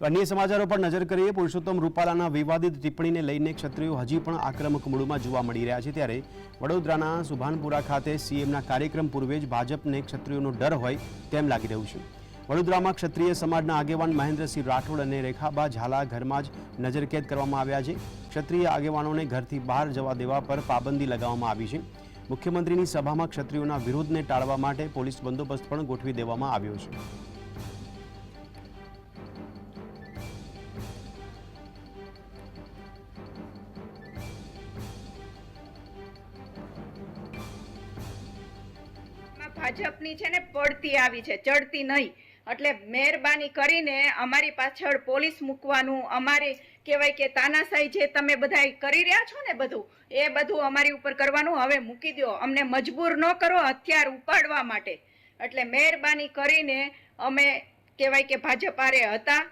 તો અન્ય સમાચારો પર નજર કરીએ, પુરુષોત્તમ રૂપાલાના વિવાદિત ટિપ્પણીને લઈને ક્ષત્રિયો હજી પણ આક્રમક મૂડમાં જોવા મળી રહ્યા છે. ત્યારે વડોદરાના સુભાનપુરા ખાતે સીએમના કાર્યક્રમ પૂર્વે જ ભાજપને ક્ષત્રિયોનો ડર હોય તેમ લાગી રહ્યું છે. વડોદરામાં ક્ષત્રિય સમાજના આગેવાન મહેન્દ્રસિંહ રાઠોડ અને રેખાબા ઝાલા ઘરમાં જ નજરકેદ કરવામાં આવ્યા છે. ક્ષત્રિય આગેવાનોને ઘરથી બહાર જવા દેવા પર પાબંદી લગાવવામાં આવી છે. મુખ્યમંત્રીની સભામાં ક્ષત્રિયોના વિરોધને ટાળવા માટે પોલીસ બંદોબસ્ત પણ ગોઠવી દેવામાં આવ્યો છે. ભાજપની છે ને પડતી આવી છે, ચડતી નહીં. એટલે મહેરબાની કરીને અમારી પાછળ પોલીસ મૂકવાનું, અમારે કહેવાય કે તાનાશાહી જે તમે બધા કરી રહ્યા છો ને બધું, એ બધું અમારી ઉપર કરવાનું. હવે મૂકી દો અમને મજબૂર ન કરો હથિયાર ઉપાડવા માટે. એટલે મહેરબાની કરીને અમે કહેવાય કે ભાજપ આરે હતા.